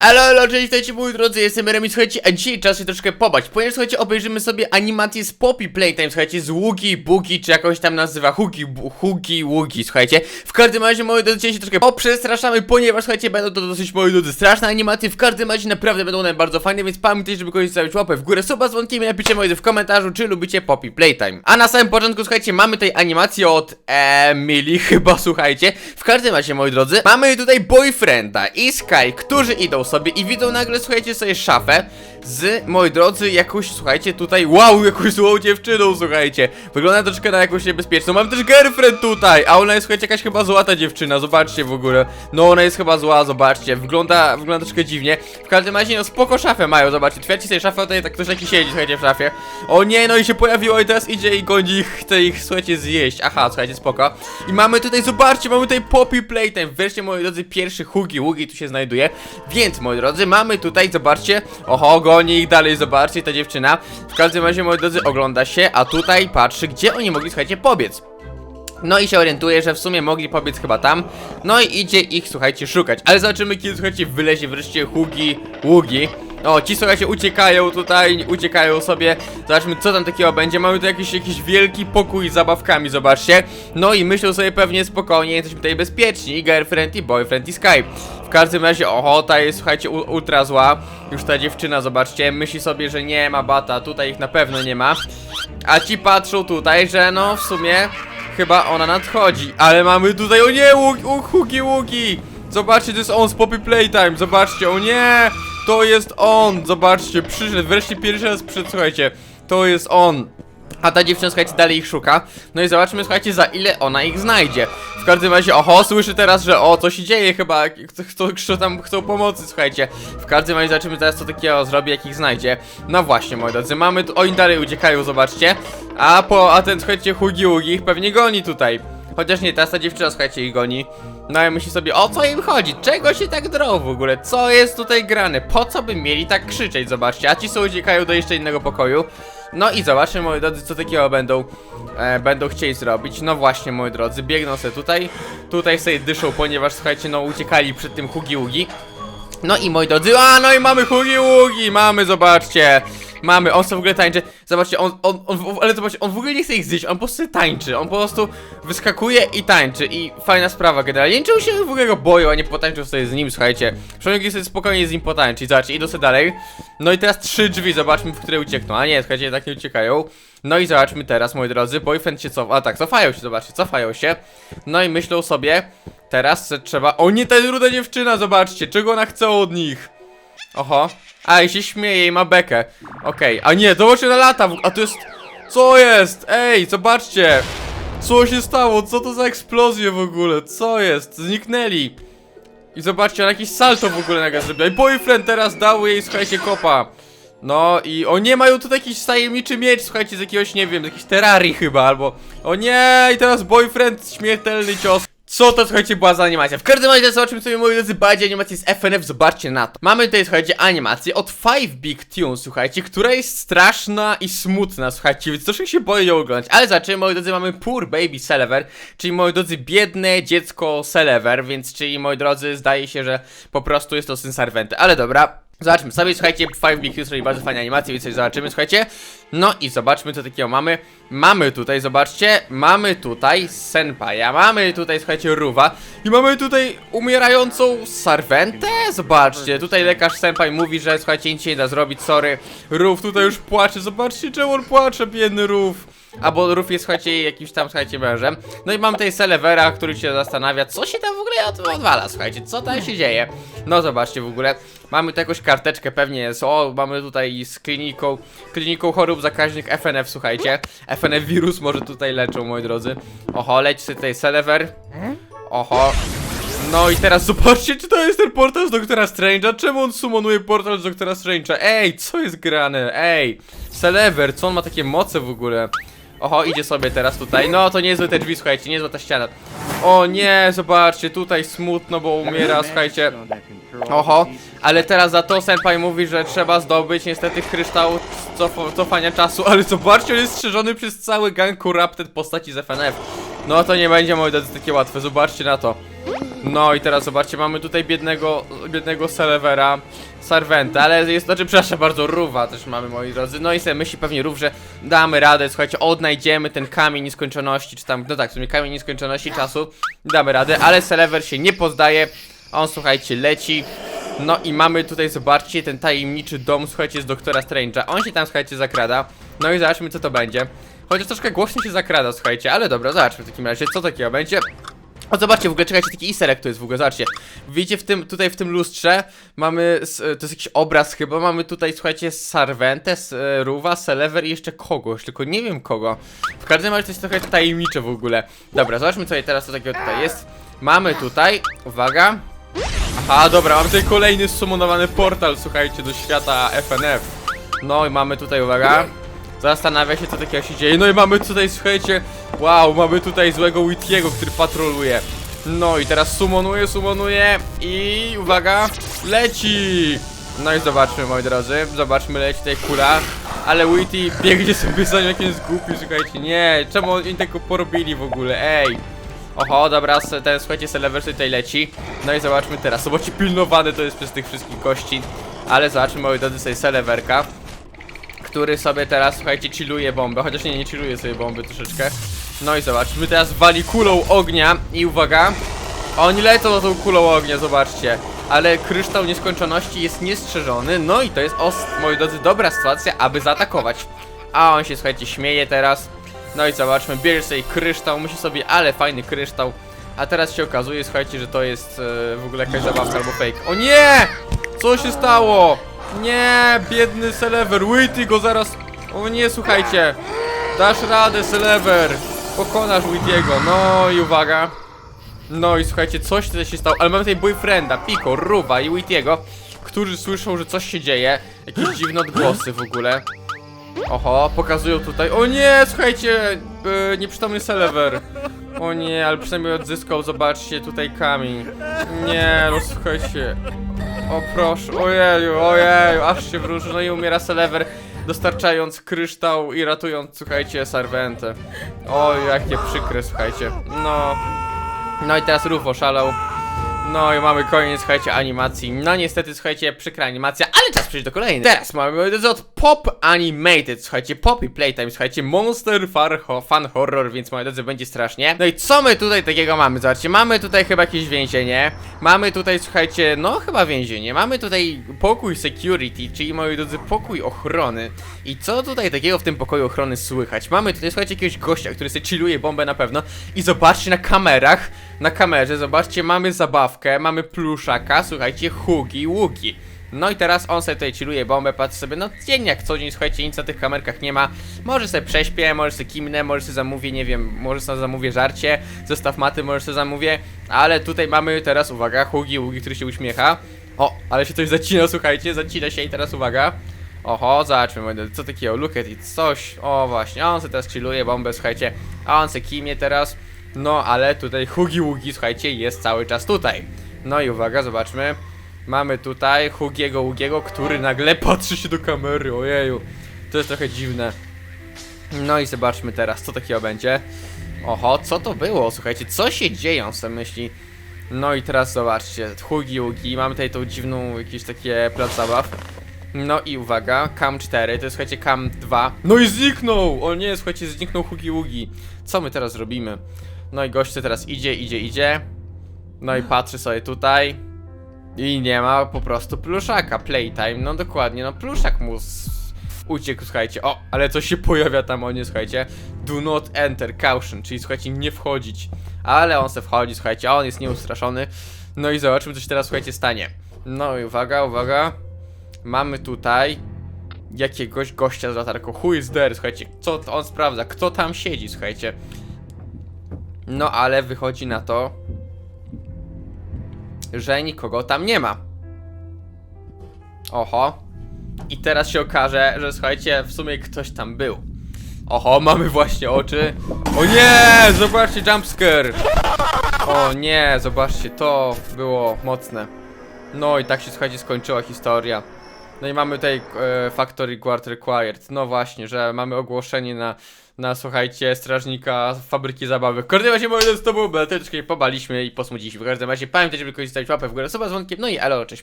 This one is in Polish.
Alo, alo, cześć, witajcie moi drodzy, jestem Remi, słuchajcie, a dzisiaj czas się troszkę pobać, ponieważ słuchajcie, obejrzymy sobie animację z Poppy Playtime, słuchajcie, z Ługi, Bugi, czy jakoś tam nazywa, Hugi, Bu- Ługi, słuchajcie. W każdym razie, moi drodzy, dzisiaj się troszkę poprzestraszamy, ponieważ, słuchajcie, będą to dosyć, moi drodzy, straszne animacje, w każdym razie naprawdę będą one bardzo fajne, więc pamiętajcie, żeby kogoś zostawić łapę w górę, suba z i napiszcie, moi drodzy, w komentarzu, czy lubicie Poppy Playtime. A na samym początku, słuchajcie, mamy tutaj animację od Emily, chyba, słuchajcie. W każdym razie, moi drodzy, mamy tutaj boyfrienda i Sky, którzy idą sobie i widzą nagle, słuchajcie, sobie szafę z, moi drodzy, jakąś, słuchajcie, tutaj, wow, jakąś złą dziewczyną, słuchajcie. Wygląda troszkę na jakąś niebezpieczną. Mam też girlfriend tutaj, a ona jest, słuchajcie, jakaś chyba złota dziewczyna, zobaczcie w ogóle. No, ona jest chyba zła, zobaczcie, wygląda, wygląda troszkę dziwnie. W każdym razie, no, spoko szafę mają, zobaczcie, otwiercie sobie szafę, tutaj tak ktoś taki siedzi, słuchajcie, w szafie. O nie, no i się pojawiło i teraz idzie i goni ich, chce ich, słuchajcie, zjeść. Aha, słuchajcie, spoko. I mamy tutaj, zobaczcie, mamy tutaj Poppy Playtime. Wreszcie, moi drodzy, pierwszy Hugi Ługi tu się znajduje. Więc, moi drodzy, mamy tutaj, zobaczcie, oho, goni ich dalej, zobaczcie, ta dziewczyna. W każdym razie, moi drodzy, ogląda się, a tutaj patrzy, gdzie oni mogli, słuchajcie, pobiec. No i się orientuje, że w sumie mogli pobiec chyba tam. No i idzie ich, słuchajcie, szukać. Ale zobaczymy, kiedy, słuchajcie, wylezie wreszcie Hugi Ługi. O, ci słuchajcie, uciekają tutaj, uciekają sobie. Zobaczmy, co tam takiego będzie. Mamy tu jakiś, jakiś wielki pokój z zabawkami, zobaczcie. No i myślą sobie pewnie spokojnie, jesteśmy tutaj bezpieczni. Girlfriend, i boyfriend, i Skype. W każdym razie, oho, ta jest, słuchajcie, ultra zła. Już ta dziewczyna, zobaczcie, myśli sobie, że nie ma bata. Tutaj ich na pewno nie ma. A ci patrzą tutaj, że no, w sumie... Chyba ona nadchodzi, ale mamy tutaj, o nie, łuk, łuk, hugi, ługi Zobaczcie, to jest on z Poppy Playtime, zobaczcie, o nie To jest on, zobaczcie, przyszedł, wreszcie pierwszy raz przyszedł, słuchajcie To jest on a ta dziewczyna, słuchajcie, dalej ich szuka. No i zobaczmy, słuchajcie, za ile ona ich znajdzie. W każdym razie, oho, słyszę teraz, że o, co się dzieje chyba, chcą, chcą tam, chcą pomocy, słuchajcie. W każdym razie zobaczymy teraz, co takiego zrobi, jak ich znajdzie. No właśnie, moi drodzy, mamy oni dalej uciekają, zobaczcie. A po, a ten, słuchajcie, Hugi Ługi ich pewnie goni tutaj. Chociaż nie, teraz ta dziewczyna, słuchajcie, ich goni. No i myśli sobie, o co im chodzi? Czego się tak drą w ogóle? Co jest tutaj grane? Po co by mieli tak krzyczeć? Zobaczcie, a ci są uciekają do jeszcze innego pokoju. No i zobaczmy, moi drodzy, co takiego będą e, będą chcieli zrobić. No właśnie, moi drodzy, biegną sobie tutaj. Tutaj sobie dyszą, ponieważ, słuchajcie, no uciekali przed tym Hugi Ługi. No i moi drodzy, a no i mamy Hugi Ługi, mamy, zobaczcie. Mamy, on sobie w ogóle tańczy. Zobaczcie, on, on, on, ale zobaczcie, on w ogóle nie chce ich zjeść, on po prostu tańczy. On po prostu wyskakuje i tańczy. I fajna sprawa generalnie. Nie czemu się w ogóle go boją, a nie potańczą sobie z nim, słuchajcie. Przynajmniej sobie spokojnie z nim potańczyć. Zobaczcie, idą sobie dalej. No i teraz trzy drzwi, zobaczmy, w które uciekną. A nie, słuchajcie, tak nie uciekają. No i zobaczmy teraz, moi drodzy, boyfriend się cofa. A tak, cofają się, zobaczcie, cofają się. No i myślą sobie, teraz trzeba. O nie, ta ruda dziewczyna, zobaczcie, czego ona chce od nich. Oho. A, i się śmieje i ma bekę. Okej, a nie, zobaczcie na lata, a to jest... Co jest? Ej, zobaczcie! Co się stało? Co to za eksplozje w ogóle? Co jest? Zniknęli. I zobaczcie, on jakiś salto w ogóle nagle zrobiła. I boyfriend teraz dał jej, słuchajcie, kopa. No i o nie, mają tutaj jakiś tajemniczy miecz, słuchajcie, z jakiegoś, nie wiem, z jakiejś terrarii chyba, albo... O nie, i teraz boyfriend, śmiertelny cios. Co to, słuchajcie, była za animacja? W każdym razie zobaczymy sobie, moi drodzy, bardziej animację z FNF, zobaczcie na to. Mamy tutaj, słuchajcie, animację od Five Big Tunes, słuchajcie, która jest straszna i smutna, słuchajcie, więc troszkę się boję ją oglądać. Ale zobaczymy, moi drodzy, mamy Poor Baby Celever, czyli, moi drodzy, biedne dziecko Celever, więc, czyli, moi drodzy, zdaje się, że po prostu jest to syn Sarwenty. Ale dobra, Zobaczmy sobie, słuchajcie, Five Big robi bardzo fajne animacje, więc coś zobaczymy, słuchajcie. No i zobaczmy, co takiego mamy. Mamy tutaj, zobaczcie, mamy tutaj Senpaja, mamy tutaj, słuchajcie, Ruwa i mamy tutaj umierającą Sarwentę. Zobaczcie, tutaj lekarz Senpai mówi, że słuchajcie, nic się nie da zrobić, sorry. Rów tutaj już płacze, zobaczcie, czemu on płacze, biedny Rów. Albo Ruf jest, słuchajcie, jakimś tam, słuchajcie, mężem. No i mam tutaj Selevera, który się zastanawia, co się tam w ogóle od- odwala, słuchajcie, co tam się dzieje. No zobaczcie w ogóle, mamy tu jakąś karteczkę, pewnie jest, o, mamy tutaj z kliniką, kliniką chorób zakaźnych FNF, słuchajcie. FNF wirus może tutaj leczą, moi drodzy. Oho, leci sobie tutaj Selever. Oho. No i teraz zobaczcie, czy to jest ten portal z Doktora Strange'a? Czemu on summonuje portal z Doktora Strange'a? Ej, co jest grane? Ej, Celever, co on ma takie moce w ogóle? Oho, idzie sobie teraz tutaj. No, to niezłe te drzwi, słuchajcie, niezła ta ściana. O nie, zobaczcie, tutaj smutno, bo umiera, słuchajcie. Oho, ale teraz za to Senpai mówi, że trzeba zdobyć niestety kryształ cof cofania czasu, ale zobaczcie, on jest strzeżony przez cały gang corrupted postaci z FNF. No to nie będzie, moi drodzy, takie łatwe, zobaczcie na to. No i teraz zobaczcie, mamy tutaj biednego, biednego Selewera, Sarwenta, ale jest, znaczy, przepraszam bardzo, Ruwa też mamy, moi drodzy. No i sobie myśli pewnie Rów, że damy radę, słuchajcie, odnajdziemy ten kamień nieskończoności, czy tam, no tak, w sumie kamień nieskończoności czasu, damy radę, ale Selewer się nie poddaje, on, słuchajcie, leci. No i mamy tutaj, zobaczcie, ten tajemniczy dom, słuchajcie, z Doktora Strange'a. On się tam, słuchajcie, zakrada. No i zobaczmy, co to będzie. Chociaż troszkę głośno się zakrada, słuchajcie, ale dobra, zobaczmy w takim razie, co takiego będzie. O, zobaczcie, w ogóle czekajcie, taki egg to jest w ogóle, zobaczcie. Widzicie w tym, tutaj w tym lustrze mamy, s- to jest jakiś obraz chyba, mamy tutaj, słuchajcie, Sarwentę, S- e, Ruwa, Selever i jeszcze kogoś, tylko nie wiem kogo. W każdym razie to jest trochę tajemnicze w ogóle. Dobra, zobaczmy co teraz co takiego tutaj jest. Mamy tutaj, uwaga. Aha, dobra, mamy tutaj kolejny summonowany portal, słuchajcie, do świata FNF. No i mamy tutaj, uwaga. Zastanawia się, co takiego się dzieje. No i mamy tutaj, słuchajcie, wow, mamy tutaj złego Whittiego, który patroluje. No i teraz summonuje, summonuje i uwaga, leci! No i zobaczmy, moi drodzy, zobaczmy, leci tutaj kula. Ale Witty biegnie sobie za nim, jak jest głupi, słuchajcie, nie, czemu oni tego porobili w ogóle, ej. Oho, dobra, ten, słuchajcie, Selever sobie tutaj leci. No i zobaczmy teraz, zobaczcie, pilnowany to jest przez tych wszystkich gości. Ale zobaczmy, moi drodzy, sobie Seleverka który sobie teraz, słuchajcie, chilluje bombę, chociaż nie, nie chilluje sobie bomby troszeczkę. No i zobaczmy, teraz wali kulą ognia i uwaga, oni lecą za tą kulą ognia, zobaczcie. Ale kryształ nieskończoności jest niestrzeżony, no i to jest, moi drodzy, dobra sytuacja, aby zaatakować. A on się, słuchajcie, śmieje teraz. No i zobaczmy, bierze sobie kryształ, myśli sobie, ale fajny kryształ. A teraz się okazuje, słuchajcie, że to jest e, w ogóle jakaś zabawka albo fake. O nie! Co się stało? Nie, biedny Selever, Witty go zaraz... O nie, słuchajcie. Dasz radę, Selever. Pokonasz Wittiego, no i uwaga. No i słuchajcie, coś tutaj się stało, ale mamy tutaj boyfrienda, Pico, Ruwa i Wittiego, którzy słyszą, że coś się dzieje. Jakieś dziwne odgłosy w ogóle. Oho, pokazują tutaj. O nie, słuchajcie, yy, nieprzytomny Selever. O nie, ale przynajmniej odzyskał, zobaczcie, tutaj kamień. Nie, no słuchajcie. O proszę, ojeju, ojeju, aż się wróży, no i umiera Selever, dostarczając kryształ i ratując, słuchajcie, Sarwentę. Oj, jakie przykre, słuchajcie. No. No i teraz Rufo szalał. No i mamy koniec, słuchajcie, animacji. No niestety, słuchajcie, przykra animacja, ale czas przejść do kolejnej. Teraz mamy, drodzy, od Pop Animated, słuchajcie, Poppy Playtime, słuchajcie, Monster Far ho Fan Horror, więc moi drodzy, będzie strasznie. No i co my tutaj takiego mamy? Zobaczcie, mamy tutaj chyba jakieś więzienie. Mamy tutaj, słuchajcie, no chyba więzienie. Mamy tutaj pokój security, czyli, moi drodzy, pokój ochrony. I co tutaj takiego w tym pokoju ochrony słychać? Mamy tutaj, słuchajcie, jakiegoś gościa, który sobie chilluje bombę na pewno. I zobaczcie na kamerach, na kamerze, zobaczcie, mamy zabawkę, mamy pluszaka, słuchajcie, hugi, ługi. No i teraz on sobie tutaj chilluje bombę, patrzy sobie, no dzień jak co dzień, słuchajcie, nic na tych kamerkach nie ma. Może sobie prześpię, może sobie kimnę, może sobie zamówię, nie wiem, może sobie zamówię żarcie, zestaw maty, może sobie zamówię. Ale tutaj mamy teraz, uwaga, hugi, ługi, który się uśmiecha. O, ale się coś zacina, słuchajcie, zacina się i teraz uwaga. Oho, zobaczmy, co takiego, look at it, coś, o właśnie, on sobie teraz chilluje bombę, słuchajcie, a on se kimie teraz, no ale tutaj Hugi Ługi, słuchajcie, jest cały czas tutaj. No i uwaga, zobaczmy, mamy tutaj Hugiego Ługiego, który nagle patrzy się do kamery, ojeju, to jest trochę dziwne. No i zobaczmy teraz, co takiego będzie. Oho, co to było, słuchajcie, co się dzieje, on sobie myśli. No i teraz zobaczcie, Hugi Ługi, mamy tutaj tą dziwną, jakieś takie plac zabaw. No i uwaga, Cam 4, to jest słuchajcie Cam 2. No i zniknął! O nie, słuchajcie, zniknął Hugi Ługi. Co my teraz robimy? No i gość teraz idzie, idzie, idzie. No i patrzy sobie tutaj. I nie ma po prostu pluszaka. Playtime, no dokładnie, no pluszak mu uciekł, słuchajcie. O, ale coś się pojawia tam, o nie, słuchajcie. Do not enter, caution, czyli słuchajcie, nie wchodzić. Ale on se wchodzi, słuchajcie, on jest nieustraszony. No i zobaczmy, co się teraz, słuchajcie, stanie. No i uwaga, uwaga. Mamy tutaj jakiegoś gościa z latarką. Who is there? Słuchajcie, co on sprawdza? Kto tam siedzi? Słuchajcie. No ale wychodzi na to, że nikogo tam nie ma. Oho. I teraz się okaże, że słuchajcie, w sumie ktoś tam był. Oho, mamy właśnie oczy. O nie! Zobaczcie, jumpscare! O nie, zobaczcie, to było mocne. No i tak się słuchajcie skończyła historia. No i mamy tutaj e, Factory Guard Required. No właśnie, że mamy ogłoszenie na, na słuchajcie, strażnika fabryki zabawek. W każdym razie moi drodzy, to było, troszkę pobaliśmy i posmuciliśmy. W każdym razie pamiętajcie, żeby kogoś zostawić łapę w górę, suba z dzwonkiem, no i elo, cześć.